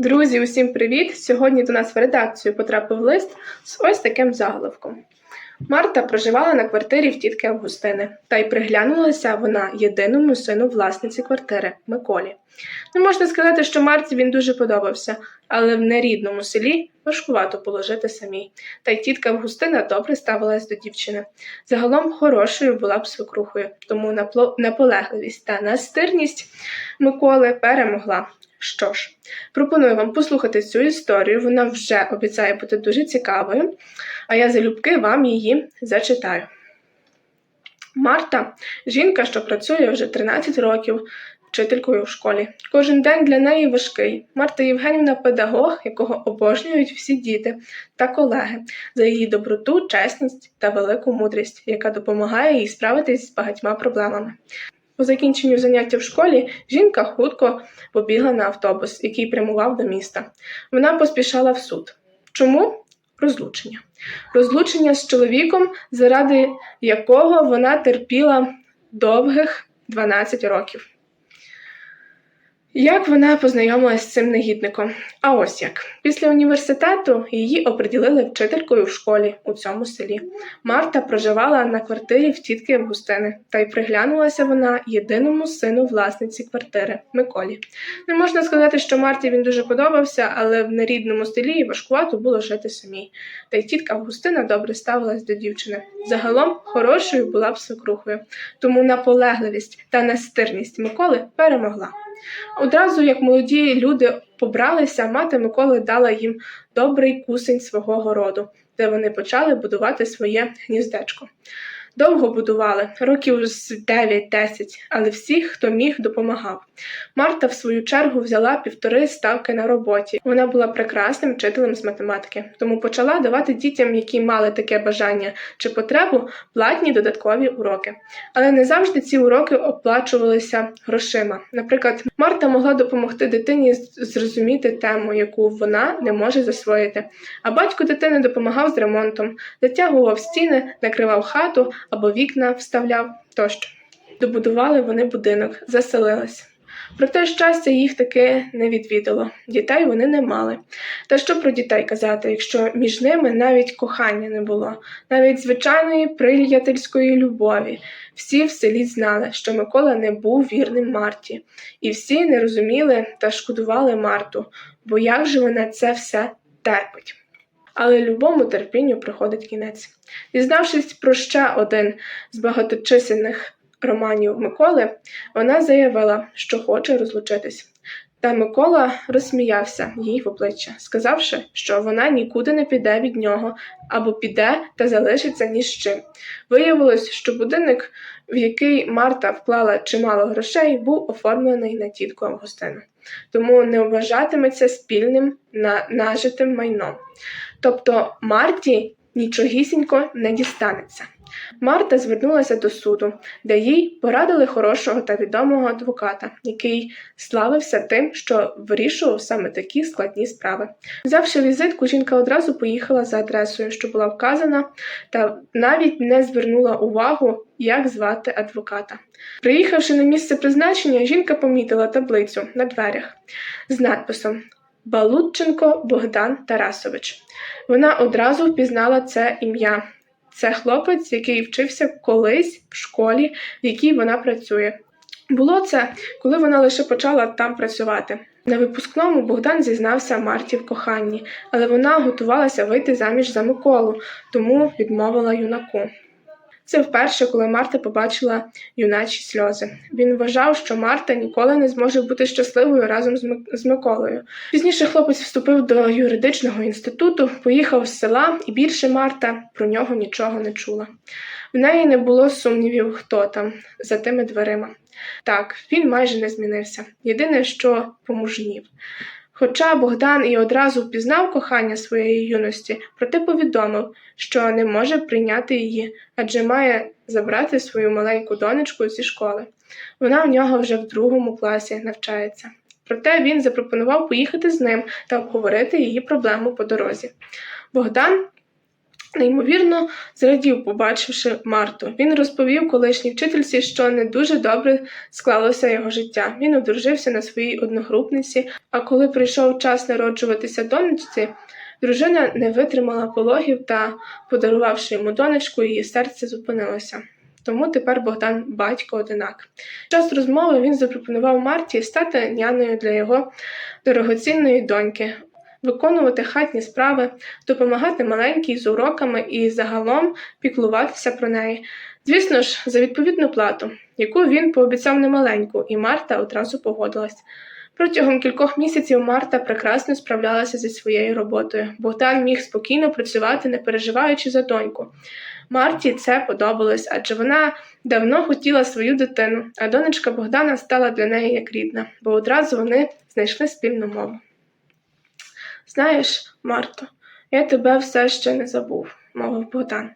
Друзі, усім привіт! Сьогодні до нас в редакцію потрапив лист з ось таким заголовком. Марта проживала на квартирі в тітки Августини, та й приглянулася вона єдиному сину власниці квартири Миколі. Не можна сказати, що Марті він дуже подобався, але в нерідному селі важкувато положити самій. Та й тітка Августина добре ставилась до дівчини. Загалом хорошою була б свекрухою, тому наполегливість та настирність Миколи перемогла. Що ж, пропоную вам послухати цю історію. Вона вже обіцяє бути дуже цікавою, а я залюбки вам її зачитаю. Марта жінка, що працює вже 13 років вчителькою в школі. Кожен день для неї важкий. Марта Євгенівна педагог, якого обожнюють всі діти та колеги за її доброту, чесність та велику мудрість, яка допомагає їй справитись з багатьма проблемами. По закінченню заняття в школі жінка хутко побігла на автобус, який прямував до міста. Вона поспішала в суд. Чому? Розлучення. Розлучення з чоловіком, заради якого вона терпіла довгих 12 років. Як вона познайомилася з цим негідником? А ось як. Після університету її оприділили вчителькою в школі у цьому селі. Марта проживала на квартирі в тітки Августини, та й приглянулася вона єдиному сину власниці квартири Миколі. Не можна сказати, що Марті він дуже подобався, але в нерідному селі важкувато було жити самій. Та й тітка Августина добре ставилась до дівчини. Загалом хорошою була б свекрухою, тому наполегливість та настирність Миколи перемогла. Одразу як молоді люди побралися, мати Миколи дала їм добрий кусень свого городу, де вони почали будувати своє гніздечко. Довго будували, років з 9-10, але всіх, хто міг, допомагав. Марта, в свою чергу, взяла півтори ставки на роботі. Вона була прекрасним вчителем з математики, тому почала давати дітям, які мали таке бажання чи потребу, платні додаткові уроки. Але не завжди ці уроки оплачувалися грошима. Наприклад, Марта могла допомогти дитині зрозуміти тему, яку вона не може засвоїти. А батько дитини допомагав з ремонтом, затягував стіни, накривав хату або вікна вставляв тощо. Добудували вони будинок, заселились. Проте щастя їх таки не відвідало. Дітей вони не мали. Та що про дітей казати, якщо між ними навіть кохання не було, навіть звичайної приятельської любові. Всі в селі знали, що Микола не був вірним Марті, і всі не розуміли та шкодували Марту, бо як же вона це все терпить. Але любому терпінню приходить кінець. Дізнавшись про ще один з багаточисельних романів Миколи, вона заявила, що хоче розлучитись. Та Микола розсміявся їй в обличчя, сказавши, що вона нікуди не піде від нього або піде та залишиться ні з чим. Виявилось, що будинок, в який Марта вклала чимало грошей, був оформлений на тітку Августину, тому не вважатиметься спільним на нажитим майном. Тобто Марті нічогісінько не дістанеться. Марта звернулася до суду, де їй порадили хорошого та відомого адвоката, який славився тим, що вирішував саме такі складні справи. Взявши візитку, жінка одразу поїхала за адресою, що була вказана, та навіть не звернула увагу, як звати адвоката. Приїхавши на місце призначення, жінка помітила таблицю на дверях з надписом Балутченко Богдан Тарасович. Вона одразу впізнала це ім'я. Це хлопець, який вчився колись в школі, в якій вона працює. Було це, коли вона лише почала там працювати. На випускному Богдан зізнався Марті в коханні, але вона готувалася вийти заміж за Миколу, тому відмовила юнаку. Це вперше, коли Марта побачила юначі сльози. Він вважав, що Марта ніколи не зможе бути щасливою разом з, Миколою. Пізніше хлопець вступив до юридичного інституту, поїхав з села, і більше Марта про нього нічого не чула. В неї не було сумнівів, хто там за тими дверима. Так, він майже не змінився. Єдине, що помужнів. Хоча Богдан і одразу впізнав кохання своєї юності, проте повідомив, що не може прийняти її, адже має забрати свою маленьку донечку зі школи. Вона в нього вже в другому класі навчається. Проте він запропонував поїхати з ним та обговорити її проблему по дорозі. Богдан Неймовірно, зрадів, побачивши Марту. Він розповів колишній вчительці, що не дуже добре склалося його життя. Він одружився на своїй одногрупниці, а коли прийшов час народжуватися донечці, дружина не витримала пологів та, подарувавши йому донечку, її серце зупинилося. Тому тепер Богдан батько одинак. Час розмови він запропонував Марті стати няною для його дорогоцінної доньки, виконувати хатні справи, допомагати маленькій з уроками і загалом піклуватися про неї. Звісно ж, за відповідну плату, яку він пообіцяв немаленьку, і Марта одразу погодилась. Протягом кількох місяців Марта прекрасно справлялася зі своєю роботою. Богдан міг спокійно працювати, не переживаючи за доньку. Марті це подобалось, адже вона давно хотіла свою дитину, а донечка Богдана стала для неї як рідна, бо одразу вони знайшли спільну мову. Знаєш, Марто, я тебе все ще не забув, мовив Богдан.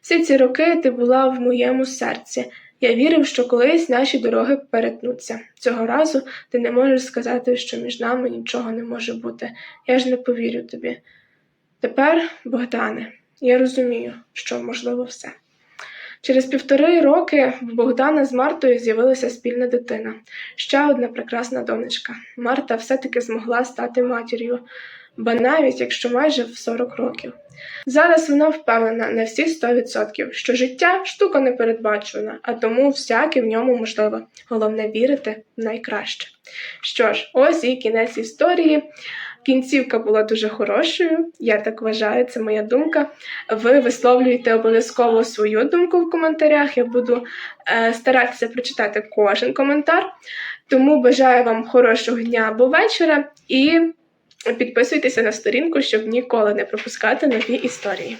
Всі ці роки ти була в моєму серці. Я вірив, що колись наші дороги перетнуться. Цього разу ти не можеш сказати, що між нами нічого не може бути. Я ж не повірю тобі. Тепер, Богдане, я розумію, що можливо все. Через півтори роки в Богдана з Мартою з'явилася спільна дитина, ще одна прекрасна донечка. Марта все-таки змогла стати матір'ю, ба навіть якщо майже в 40 років. Зараз вона впевнена на всі 100%, що життя штука непередбачувана, а тому всяке в ньому можливо. Головне вірити в найкраще. Що ж, ось і кінець історії. Кінцівка була дуже хорошою, я так вважаю, це моя думка. Ви висловлюєте обов'язково свою думку в коментарях. Я буду е, старатися прочитати кожен коментар. Тому бажаю вам хорошого дня або вечора і підписуйтеся на сторінку, щоб ніколи не пропускати нові історії.